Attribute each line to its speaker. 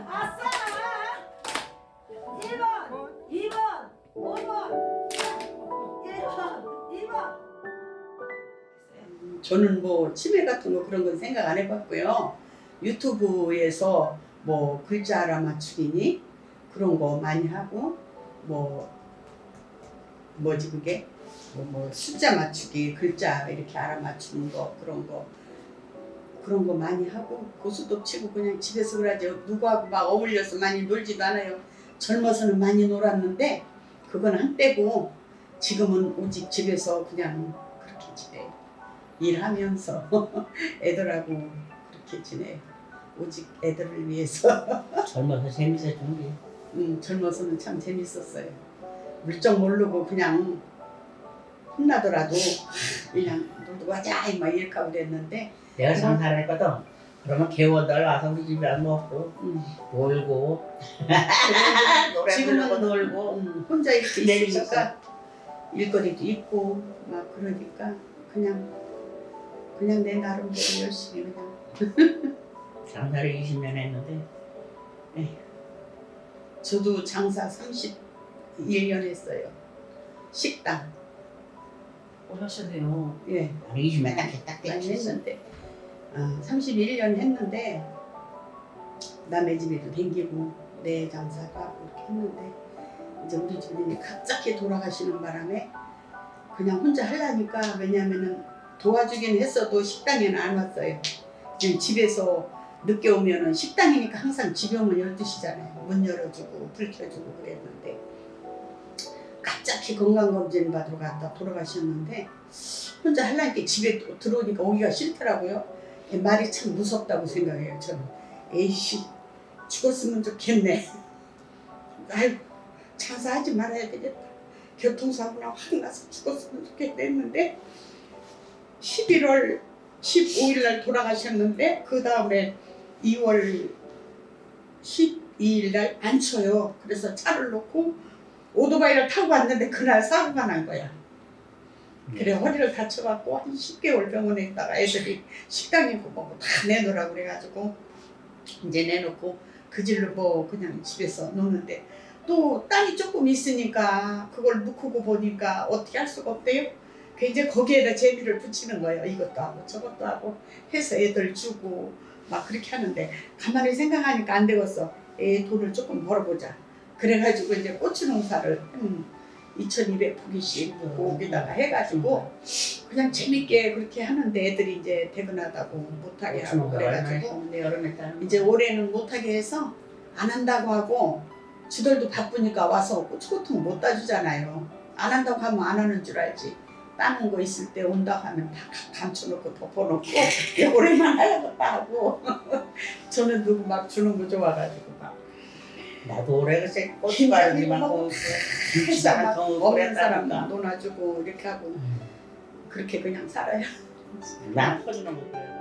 Speaker 1: 아싸! 1번, 2번, 5번, 1번, 2번.
Speaker 2: 저는 뭐 치매 같은 거 그런 건 생각 안 해봤고요. 유튜브에서 뭐 글자 알아 맞추기니 그런 거 많이 하고 뭐 뭐지 그게 뭐, 뭐 숫자 맞추기 글자 이렇게 알아 맞추는 거 그런 거 그런 거 많이 하고 고수도 치고 그냥 집에서 그러지 누구하고 막 어울려서 많이 놀지도 않아요. 젊어서는 많이 놀았는데 그건 한때고 지금은 오직 집에서 그냥 그렇게 지내요. 일하면서 애들하고 그렇게 지내요. 오직 애들을 위해서.
Speaker 3: 젊어서 재밌어 준비.
Speaker 2: 음, 젊어서는 참 재밌었어요. 물정 모르고 그냥 혼나더라도 그냥 놀고 가자 막 이렇게 하고 그랬는데
Speaker 3: 내가 상사를 했거든. 그러면 개월달 와서 우리 집에 안 먹고
Speaker 2: 음,
Speaker 3: 놀고 노래
Speaker 2: 지금은
Speaker 3: 부르고 놀고
Speaker 2: 음, 혼자 이렇게. 있으니까 일거리도 있고 막 그러니까 그냥 그냥 내 나름대로 열심히 그냥
Speaker 3: 장사를 20년 했는데
Speaker 2: 저도 장사 31년 했어요. 식당.
Speaker 1: 오래 하셨네요.
Speaker 2: 예.
Speaker 3: 나는 20년 딱딱
Speaker 2: 많이
Speaker 3: 됐지.
Speaker 2: 했는데 아, 31년 했는데 남의 집에도 댕기고 내 장사가 그렇게 했는데 이제 우리 주님이 갑자기 돌아가시는 바람에 그냥 혼자 하려니까 왜냐면은 도와주긴 했어도 식당에는 안 왔어요. 그냥 집에서 늦게 오면은 식당이니까 항상 집에 오면 12시잖아요. 문 열어주고 불 켜주고 그랬는데 갑자기 건강검진 받으러 갔다 돌아가셨는데 혼자 하려니까 집에 또 들어오니까 오기가 싫더라고요. 이 말이 참 무섭다고 생각해요. 저는 에이씨 죽었으면 좋겠네. 아이고 장사하지 말아야 되겠다. 교통사고나 확 나서 죽었으면 좋겠다 했는데 11월 15일 날 돌아가셨는데 그 다음에 2월 12일 날 안 쳐요. 그래서 차를 놓고 오토바이를 타고 왔는데 그날 사고가 난 거야. 그래 허리를 다쳐갖고 한 10개월 병원에 있다가 애들이 식당이고 뭐고 다 내놓으라고 그래가지고 이제 내놓고 그 질로 뭐 그냥 집에서 노는데 또 땅이 조금 있으니까 그걸 묵히고 보니까 어떻게 할 수가 없대요. 그 이제 거기에다 재미를 붙이는 거예요. 이것도 하고 저것도 하고 해서 애들 주고 막 그렇게 하는데 가만히 생각하니까 안 되겠어. 애 돈을 조금 벌어보자. 그래가지고 이제 고추 농사를 한 2,200포기씩 거기다가 해가지고 그냥 재밌게 그렇게 하는데 애들이 이제 퇴근하다고 못하게 하고 그래가지고
Speaker 3: 근데 여름에
Speaker 2: 이제 올해는 못하게 해서 안 한다고 하고 지들도 바쁘니까 와서 고추고통 못 따주잖아요. 안 한다고 하면 안 하는 줄 알지. 따는 거 있을 때 온다고 하면 다 가- 감춰놓고 덮어놓고 올해만 하려겠다 하고. 저는 누구 막 주는 거 좋아가지고 막
Speaker 3: 나도 올해 글쎄 먹고
Speaker 2: 해서 막 없는 사람
Speaker 3: 그랬다니까.
Speaker 2: 놀아주고 이렇게 하고 그렇게 그냥 살아요.
Speaker 3: 난 터지는 거 그래.